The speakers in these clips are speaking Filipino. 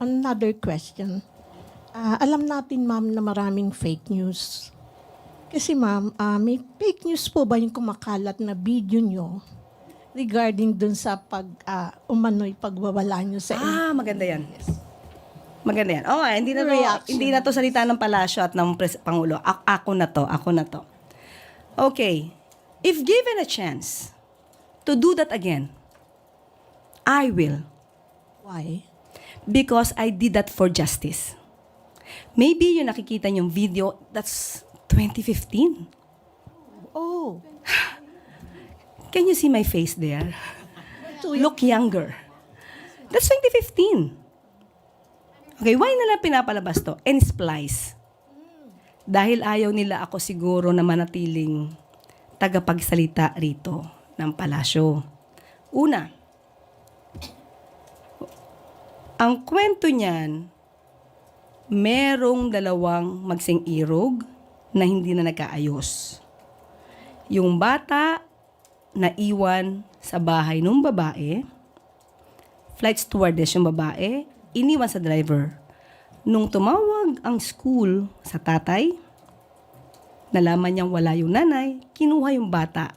another question. Ah, alam natin, ma'am, na maraming fake news. Kasi, ma'am, ah, may fake news po ba yung kumakalat na video nyo regarding dun sa pag, ah, umano'y pagwawala nyo sa Ah, maganda yan. Maganda yan. Oh, hindi na to, Reaction. hindi na to salita ng palasyo at ng pres- pangulo. A- ako na to, ako na to. Okay. If given a chance to do that again, I will Why? Because I did that for justice. Maybe yung nakikita yung video, that's 2015. Oh, Can you see my face there? Look younger. That's 2015. Okay, why nila pinapalabas to? And splice. Dahil ayaw nila ako siguro na manatiling tagapagsalita rito ng palasyo. Una, ang kwento niyan, merong dalawang magsing irog na hindi na nagkaayos. Yung bata na iwan sa bahay ng babae, flight stewardess yung babae, iniwan sa driver. Nung tumawag ang school sa tatay, nalaman niyang wala yung nanay, kinuha yung bata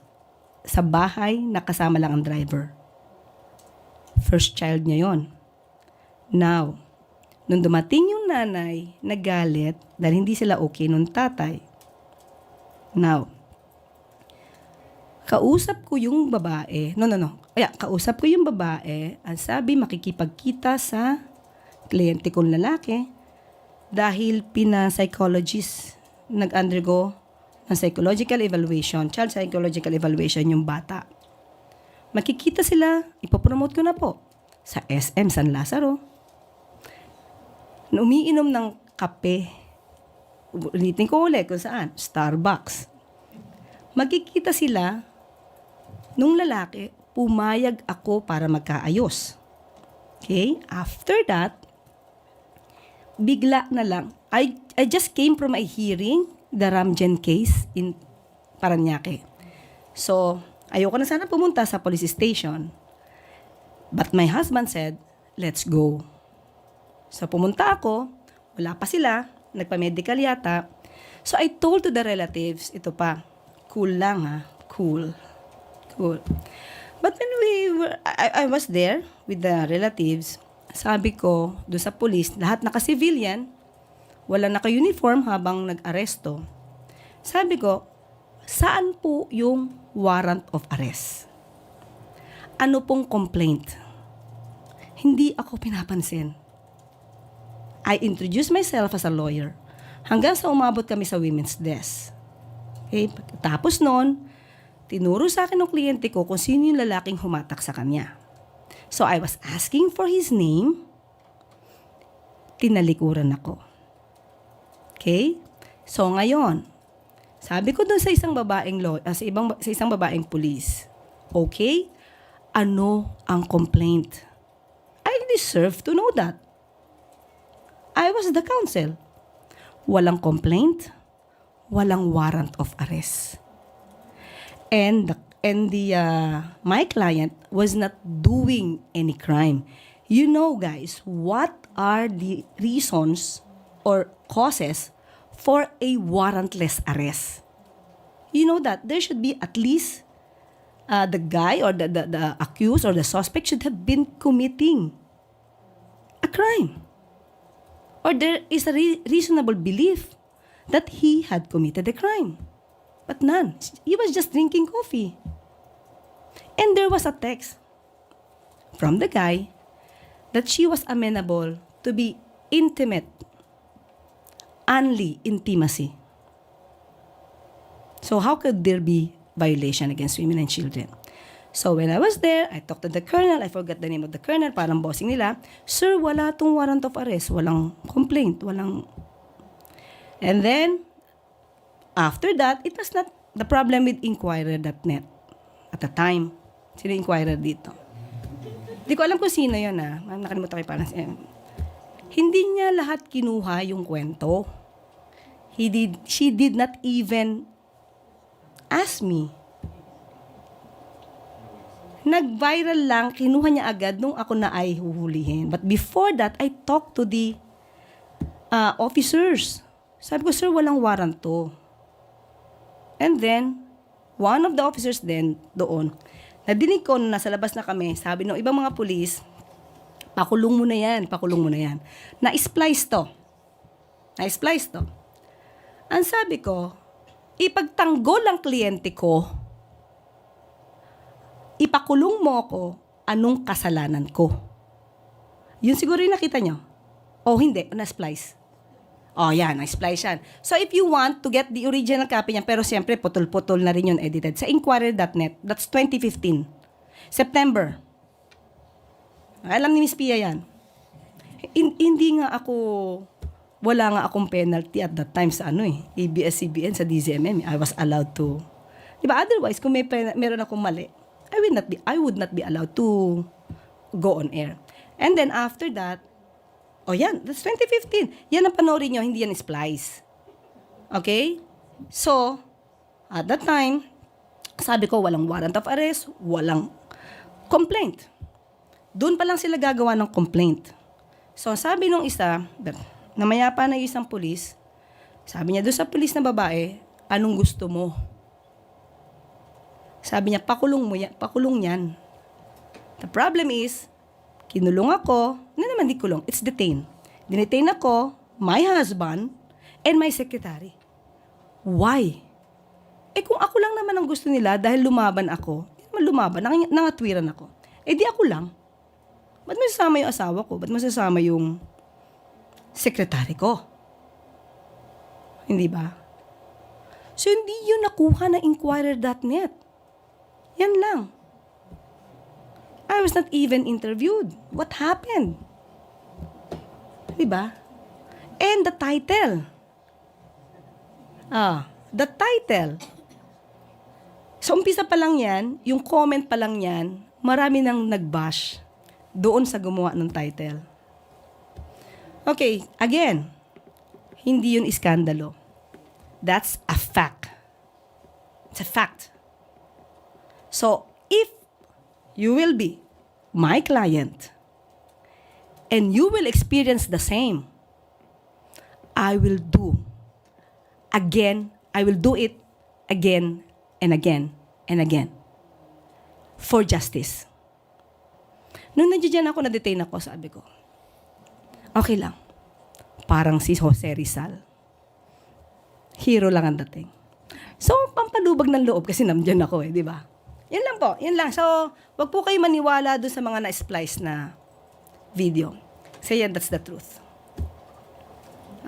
sa bahay na kasama lang ang driver. First child niya yon. Now, nung dumating yung nanay, nagalit dahil hindi sila okay nung tatay. Now, kausap ko yung babae. No, no, no. Kaya, kausap ko yung babae. Ang sabi, makikipagkita sa kliyente kong lalaki dahil pina-psychologist nag-undergo ng psychological evaluation, child psychological evaluation yung bata. Makikita sila, ipopromote ko na po, sa SM San Lazaro. Umiinom ng kape. Ulitin ko ulit kung saan, Starbucks magkikita sila nung lalaki, pumayag ako para magkaayos. Okay? After that, bigla na lang, I, I just came from a hearing, the Ramjen case in Paranaque. So, ayoko na sana pumunta sa police station. But my husband said, let's go. So, pumunta ako, wala pa sila, nagpa-medical yata. So, I told to the relatives, ito pa, cool lang ha, cool. Cool. But when we were, I, I was there with the relatives, sabi ko, doon sa police, lahat naka-civilian, wala naka-uniform habang nag-aresto. Sabi ko, saan po yung warrant of arrest? Ano pong complaint? Hindi ako pinapansin. I introduced myself as a lawyer hanggang sa umabot kami sa women's desk. Okay, tapos noon, tinuro sa akin ng kliyente ko kung sino yung lalaking humatak sa kanya. So I was asking for his name, tinalikuran ako. Okay? So ngayon, sabi ko dun sa isang babaeng law, ah, sa ibang sa isang babaeng pulis, okay? Ano ang complaint? I deserve to know that. I was the counsel. Walang complaint, walang warrant of arrest. And the, and the uh, my client was not doing any crime. You know guys, what are the reasons or causes for a warrantless arrest? You know that there should be at least uh, the guy or the, the, the accused or the suspect should have been committing a crime. Or there is a re- reasonable belief that he had committed a crime. But none. He was just drinking coffee. And there was a text from the guy that she was amenable to be intimate, only intimacy. So how could there be violation against women and children? So when I was there, I talked to the colonel, I forgot the name of the colonel, parang bossing nila, Sir, wala tong warrant of arrest, walang complaint, walang... And then, after that, it was not the problem with Inquirer.net at the time. Sino Inquirer dito? Hindi ko alam kung sino yun ah. Nakalimutan ko parang... eh, Hindi niya lahat kinuha yung kwento. He did, she did not even ask me Nag-viral lang, kinuha niya agad nung ako na ay huhulihin. But before that, I talked to the uh, officers. Sabi ko, sir, walang warrant to. And then, one of the officers then, doon, nadinig ko na nasa labas na kami, sabi ng ibang mga pulis, pakulong mo na yan, pakulong mo na yan. Na-splice to. Na-splice to. Ang sabi ko, ipagtanggol ang kliyente ko, ipakulong mo ako, anong kasalanan ko? Yun siguro yung nakita nyo. O hindi, na-splice. Oh, yan, na-splice yan. So, if you want to get the original copy niya, pero siyempre, putol-putol na rin yun edited. Sa inquirer.net, that's 2015. September. Alam ni Miss Pia yan. Hin- hindi nga ako, wala nga akong penalty at that time sa ano eh, ABS-CBN, sa DZMM. I was allowed to. Di ba? Otherwise, kung may pen- meron akong mali, I would not be, I would not be allowed to go on air. And then after that, oh yan, that's 2015. Yan ang panoorin nyo, hindi yan splice. Okay? So, at that time, sabi ko, walang warrant of arrest, walang complaint. Doon pa lang sila gagawa ng complaint. So, sabi nung isa, namaya pa na isang pulis, sabi niya doon sa pulis na babae, anong gusto mo? Sabi niya, pakulong mo yan, pakulong yan. The problem is, kinulong ako, na naman di kulong, it's detained. Dinetain ako, my husband, and my secretary. Why? Eh kung ako lang naman ang gusto nila dahil lumaban ako, lumaban, nang, nangatwiran ako. Eh di ako lang. Ba't masasama yung asawa ko? Ba't masasama yung sekretary ko? Hindi ba? So, hindi yun nakuha ng inquirer.net. Yan lang. I was not even interviewed. What happened? Di ba? And the title. Ah, the title. Sa umpisa pa lang yan, yung comment pa lang yan, marami nang nag-bash doon sa gumawa ng title. Okay, again, hindi yun iskandalo. That's a fact. It's a fact. So, if you will be my client and you will experience the same, I will do again, I will do it again and again and again for justice. Nung nandiyan ako, na-detain ako, sabi ko, okay lang. Parang si Jose Rizal. Hero lang ang dating. So, pampalubag ng loob kasi nandiyan ako eh, di ba? Yan lang po, yan lang. So, wag po kayo maniwala doon sa mga na-splice na video. Say yan, that's the truth.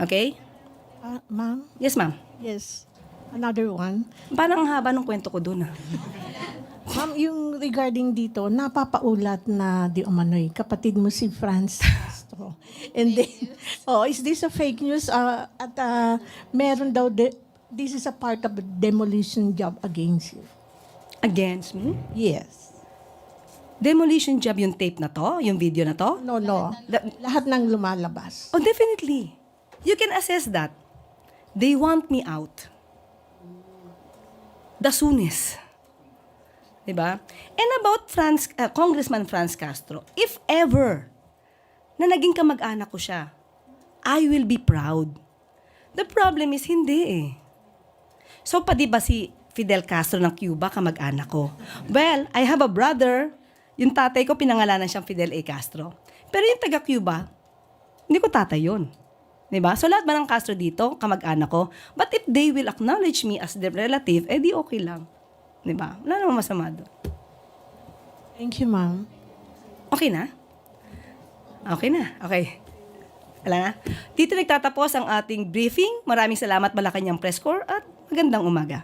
Okay? Ah, ma'am? Yes, ma'am. Yes. Another one. Parang ang haba ng kwento ko doon ah. Ma'am, yung regarding dito, napapaulat na di umano'y kapatid mo si Franz Castro. And then, oh, is this a fake news? Ah, at ah, meron daw, de- this is a part of a demolition job against you. Against me? Yes. Demolition job yung tape na to? Yung video na to? No, no. La- Lahat ng lumalabas. Oh, definitely. You can assess that. They want me out. The soonest. Diba? And about Franz, uh, Congressman Franz Castro, if ever na naging kamag-anak ko siya, I will be proud. The problem is, hindi eh. So, pa di ba si Fidel Castro ng Cuba, kamag-anak ko? Well, I have a brother. Yung tatay ko, pinangalanan siyang Fidel A. Castro. Pero yung taga-Cuba, hindi ko tatay yun. 'Di ba? So lahat ba ng Castro dito, kamag-anak ko? But if they will acknowledge me as their relative, eh di okay lang. 'Di ba? Wala namang masama doon. Thank you, ma'am. Okay na? Okay na. Okay. Wala na. Dito nagtatapos ang ating briefing. Maraming salamat Malacanang Press Corps at magandang umaga.